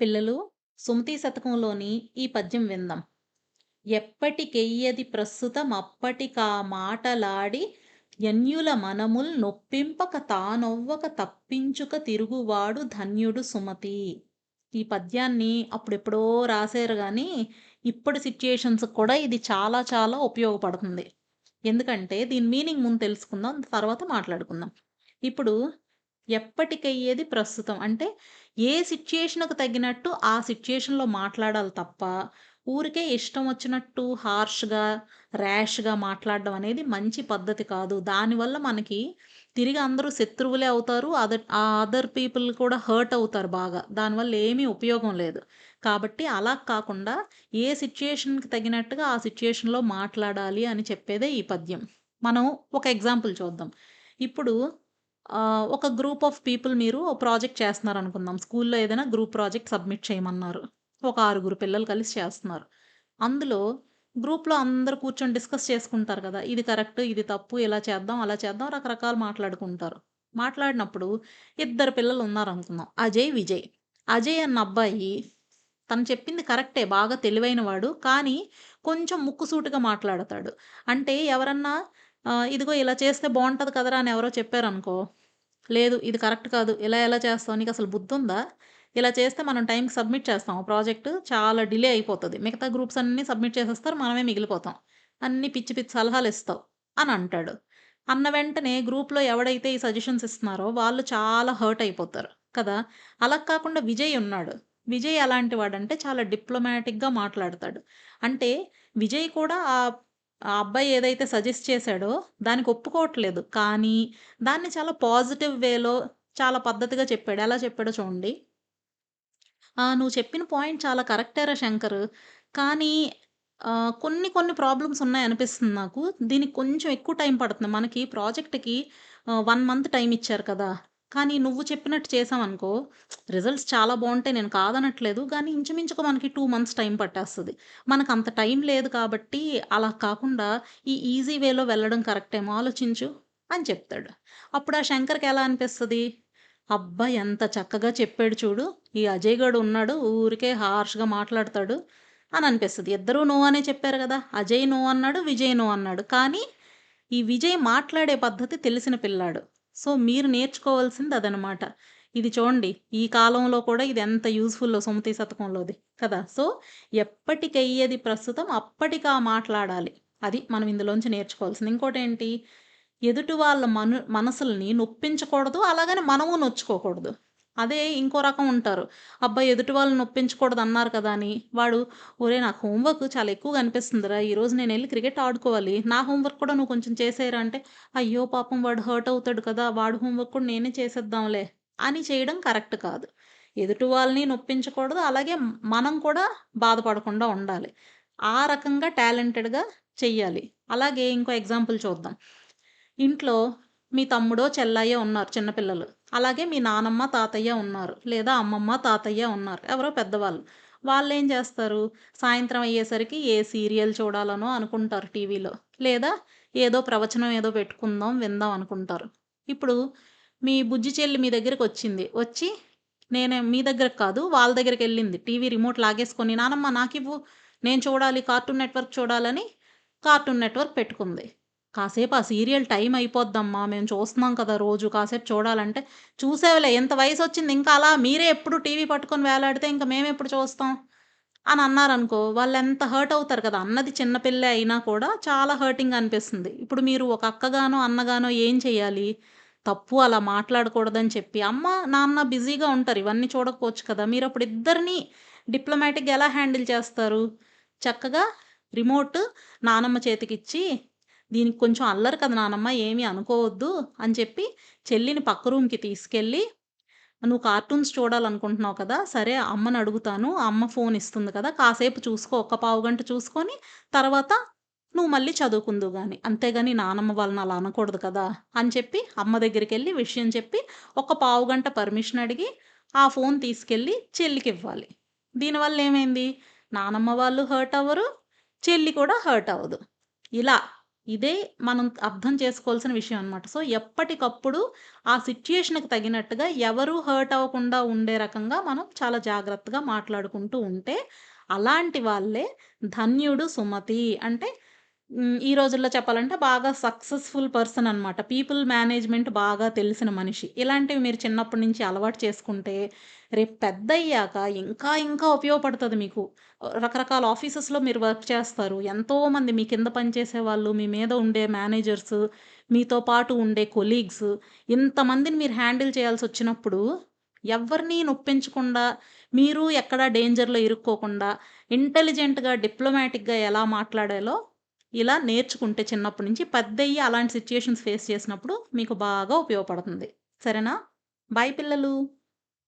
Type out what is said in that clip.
పిల్లలు సుమతి శతకంలోని ఈ పద్యం విందాం. ఎప్పటికెయ్యది ప్రస్తుతం అప్పటికా మాటలాడి యన్యుల మనముల్ నొప్పింపక తానొవ్వక తప్పించుక తిరుగువాడు ధన్యుడు సుమతి. ఈ పద్యాన్ని అప్పుడెప్పుడో రాశారు కానీ ఇప్పటి సిచ్యుయేషన్స్ కూడా ఇది చాలా చాలా ఉపయోగపడుతుంది. ఎందుకంటే దీని మీనింగ్ ముందు తెలుసుకుందాం. తర్వాత మాట్లాడుకుందాం. ఇప్పుడు ఎప్పటికయ్యేది ప్రస్తుతం అంటే ఏ సిట్యుయేషన్‌కి తగినట్టు ఆ సిచ్యుయేషన్లో మాట్లాడాలి తప్ప, ఊరికే ఇష్టం వచ్చినట్టు హార్ష్‌గా, ర్యాష్‌గా మాట్లాడడం అనేది మంచి పద్ధతి కాదు. దానివల్ల మనకి తిరిగి అందరూ శత్రువులే అవుతారు. అదర్ ఆ అదర్ పీపుల్ కూడా హర్ట్ అవుతారు బాగా. దానివల్ల ఏమీ ఉపయోగం లేదు. కాబట్టి అలా కాకుండా ఏ సిచ్యుయేషన్కి తగినట్టుగా ఆ సిచ్యుయేషన్లో మాట్లాడాలి అని చెప్పేదే ఈ పద్యం. మనం ఒక ఎగ్జాంపుల్ చూద్దాం. ఇప్పుడు ఒక గ్రూప్ ఆఫ్ పీపుల్ మీరు ప్రాజెక్ట్ చేస్తున్నారు అనుకుందాం స్కూల్‌లో ఏదైనా గ్రూప్ ప్రాజెక్ట్ సబ్మిట్ చేయమన్నారు. ఒక ఆరుగురు పిల్లలు కలిసి చేస్తున్నారు. అందులో గ్రూప్‌లో అందరూ కూర్చొని డిస్కస్ చేసుకుంటారు కదా! ఇది కరెక్ట్, ఇది తప్పు, ఇలా చేద్దాం, అలా చేద్దాం రకరకాలు మాట్లాడుకుంటారు. మాట్లాడినప్పుడు ఇద్దరు పిల్లలు ఉన్నారనుకుందాం. అజయ్, విజయ్. అజయ్ అన్న అబ్బాయి తను చెప్పింది కరెక్టే బాగా తెలివైనవాడు. కానీ కొంచెం ముక్కుసూటిగా మాట్లాడతాడు. అంటే ఎవరన్నా ఇదిగో ఇలా చేస్తే బాగుంటుంది కదరా! అని ఎవరో చెప్పారనుకో, లేదు ఇది కరెక్ట్ కాదు. ఇలా ఎలా చేస్తావు? నీకసలు బుద్ధుందా? ఇలా చేస్తే మనం టైంకి సబ్మిట్ చేస్తాం. ప్రాజెక్ట్ చాలా డిలే అయిపోతుంది మిగతా గ్రూప్స్ అన్నీ సబ్మిట్ చేసేస్తారు. మనమే మిగిలిపోతాం. అన్ని పిచ్చి పిచ్చి సలహాలు ఇస్తావు అని అంటాడు. అన్న వెంటనే గ్రూప్‌లో ఎవడైతే ఈ సజెషన్స్ ఇస్తున్నారో వాళ్ళు చాలా హర్ట్ అయిపోతారు కదా! అలా కాకుండా విజయ్ ఉన్నాడు. విజయ్ ఎలాంటి వాడంటే చాలా డిప్లొమాటిక్‌గా మాట్లాడతాడు. అంటే విజయ్ కూడా ఆ ఆ అబ్బాయి ఏదైతే సజెస్ట్ చేశాడో దానికి ఒప్పుకోవట్లేదు. కానీ దాన్ని చాలా పాజిటివ్ వేలో చాలా పద్ధతిగా చెప్పాడు. ఎలా చెప్పాడో చూడండి. నువ్వు చెప్పిన పాయింట్ చాలా కరెక్టేరా శంకర్. కానీ కొన్ని కొన్ని ప్రాబ్లమ్స్ ఉన్నాయి అనిపిస్తుంది నాకు. దీనికి కొంచెం ఎక్కువ టైం పడుతుంది. మనకి ప్రాజెక్ట్‌కి వన్ మంత్ టైం ఇచ్చారు కదా! కానీ నువ్వు చెప్పినట్టు చేశామనుకో రిజల్ట్స్ చాలా బాగుంటాయి నేను కాదనట్లేదు. కానీ ఇంచుమించుకు మనకి టూ మంత్స్ టైం పట్టేస్తుంది మనకు అంత టైం లేదు కాబట్టి అలా కాకుండా ఈ ఈజీ వేలో వెళ్ళడం కరెక్టేమో ఆలోచించు అని చెప్తాడు. అప్పుడు ఆ శంకర్‌కి ఎలా అనిపిస్తుంది అబ్బా! ఎంత చక్కగా చెప్పాడు చూడు. ఈ అజయ్ గాడు ఉన్నాడు. ఊరికే హార్ష్‌గా మాట్లాడతాడు అని అనిపిస్తుంది ఇద్దరూ నో అనే చెప్పారు కదా అజయ్ నో అన్నాడు. విజయ్ నో అన్నాడు. కానీ ఈ విజయ్ మాట్లాడే పద్ధతి తెలిసిన పిల్లాడు. సో, మీరు నేర్చుకోవాల్సింది అదనమాట. ఇది చూడండి. ఈ కాలంలో కూడా ఇది ఎంత యూస్ఫుల్లో సుమతి శతకంలోది కదా! సో, ఎప్పటికయ్యేది ప్రస్తుతం అప్పటికా మాట్లాడాలి. అది మనం ఇందులోంచి నేర్చుకోవాల్సింది. ఇంకోటేంటి? ఎదుటి వాళ్ళ మను మనసుల్ని నొప్పించకూడదు. అలాగని మనము నొచ్చుకోకూడదు. అదే ఇంకో రకం ఉంటారు. అబ్బాయి ఎదుటి వాళ్ళని నొప్పించకూడదు అన్నారు కదా! అని వాడు ఒరే నాకు హోంవర్క్ చాలా ఎక్కువ కనిపిస్తుందిరా ఈరోజు నేను వెళ్ళి క్రికెట్ ఆడుకోవాలి. నా హోంవర్క్ కూడా నువ్వు కొంచెం చేసేయరా అంటే, అయ్యో! పాపం వాడు హర్ట్ అవుతాడు కదా! వాడు హోంవర్క్ కూడా నేనే చేసేద్దాంలే అని చేయడం కరెక్ట్ కాదు. ఎదుటి వాళ్ళని నొప్పించకూడదు. అలాగే మనం కూడా బాధపడకుండా ఉండాలి. ఆ రకంగా టాలెంటెడ్‌గా చెయ్యాలి. అలాగే ఇంకో ఎగ్జాంపుల్ చూద్దాం. ఇంట్లో మీ తమ్ముడో, చెల్లయ్య ఉన్నారు చిన్నపిల్లలు అలాగే మీ నానమ్మ, తాతయ్య ఉన్నారు. లేదా అమ్మమ్మ, తాతయ్య ఉన్నారు. ఎవరో పెద్దవాళ్ళు. వాళ్ళేం చేస్తారు? సాయంత్రం అయ్యేసరికి ఏ సీరియల్ చూడాలనో అనుకుంటారు టీవీలో. లేదా ఏదో ప్రవచనం ఏదో పెట్టుకుందాం, విందాం అనుకుంటారు. ఇప్పుడు మీ బుజ్జి చెల్లి మీ దగ్గరికి వచ్చింది వచ్చి నేను మీ దగ్గరకి కాదు వాళ్ళ దగ్గరికి వెళ్ళింది టీవీ రిమోట్ లాగేసుకొని నానమ్మ నాకివ్వు. నేను చూడాలి కార్టూన్ నెట్‌వర్క్ చూడాలని కార్టూన్ నెట్‌వర్క్ పెట్టుకుంది. కాసేపు ఆ సీరియల్ టైం అయిపోద్దమ్మా! మేము చూస్తున్నాం కదా రోజు కాసేపు చూడాలంటే, చూసేవిలే ఎంత వయసు వచ్చింది ఇంకా అలా మీరే ఎప్పుడు టీవీ పట్టుకొని వేలాడితే ఇంకా మేము ఎప్పుడు చూస్తాం? అని అన్నారనుకో వాళ్ళెంత హర్ట్ అవుతారు కదా! అన్నది చిన్నపిల్లే అయినా కూడా చాలా హర్టింగ్ అనిపిస్తుంది. ఇప్పుడు మీరు ఒక అక్కగానో, అన్నగానో ఏం చేయాలి? తప్పు అలా మాట్లాడకూడదని చెప్పి, అమ్మ, నాన్న బిజీగా ఉంటారు. ఇవన్నీ చూడకపోవచ్చు కదా! మీరు అప్పుడు ఇద్దరిని డిప్లొమాటిక్‌గా ఎలా హ్యాండిల్ చేస్తారు? చక్కగా రిమోట్ నానమ్మ చేతికిచ్చి, దీనికి కొంచెం అల్లరు కదా నానమ్మ ఏమి అనుకోవద్దు అని చెప్పి చెల్లిని పక్క రూమ్‌కి తీసుకెళ్ళి, నువ్వు కార్టూన్స్ చూడాలనుకుంటున్నావు కదా! సరే అమ్మని అడుగుతాను. అమ్మ ఫోన్ ఇస్తుంది కదా! కాసేపు చూసుకో. ఒక పావుగంట చూసుకొని తర్వాత నువ్వు మళ్ళీ చదువుకుందు కానీ అంతేగాని నానమ్మ వాళ్ళని అలా అనకూడదు కదా! అని చెప్పి అమ్మ దగ్గరికి వెళ్ళి విషయం చెప్పి, ఒక పావుగంట పర్మిషన్ అడిగి, ఆ ఫోన్ తీసుకెళ్ళి చెల్లికి ఇవ్వాలి దీనివల్ల ఏమైంది? నానమ్మ వాళ్ళు హర్ట్ అవ్వరు. చెల్లి కూడా హర్ట్ అవ్వదు. ఇలా ఇదే మనం అర్థం చేసుకోవాల్సిన విషయం అనమాట. సో, ఎప్పటికప్పుడు ఆ సిచ్యుయేషన్కి తగినట్టుగా ఎవరు హర్ట్ అవ్వకుండా ఉండే రకంగా మనం చాలా జాగ్రత్తగా మాట్లాడుకుంటూ ఉంటే, అలాంటి వాళ్ళే ధన్యుడు సుమతి. అంటే ఈ రోజుల్లో చెప్పాలంటే బాగా సక్సెస్‌ఫుల్ పర్సన్ అనమాట. పీపుల్ మేనేజ్‌మెంట్ బాగా తెలిసిన మనిషి. ఇలాంటివి మీరు చిన్నప్పటి నుంచి అలవాటు చేసుకుంటే, రేపు పెద్దయ్యాక ఇంకా ఇంకా ఉపయోగపడుతుంది మీకు. రకరకాల ఆఫీసెస్‌లో మీరు వర్క్ చేస్తారు. ఎంతోమంది మీ కింద పనిచేసేవాళ్ళు, మీ మీద ఉండే మేనేజర్స్, మీతో పాటు ఉండే కొలీగ్స్ ఇంతమందిని మీరు హ్యాండిల్ చేయాల్సి వచ్చినప్పుడు ఎవరిని నొప్పించకుండా, మీరు ఎక్కడ డేంజర్‌లో ఇరుక్కోకుండా, ఇంటెలిజెంట్‌గా, డిప్లొమాటిక్‌గా ఎలా మాట్లాడాలో ఇలా నేర్చుకుంటే చిన్నప్పటి నుంచి పెద్దయ్యి అలాంటి సిచ్యుయేషన్స్ ఫేస్ చేసినప్పుడు మీకు బాగా ఉపయోగపడుతుంది. సరేనా? బాయ్ పిల్లలు.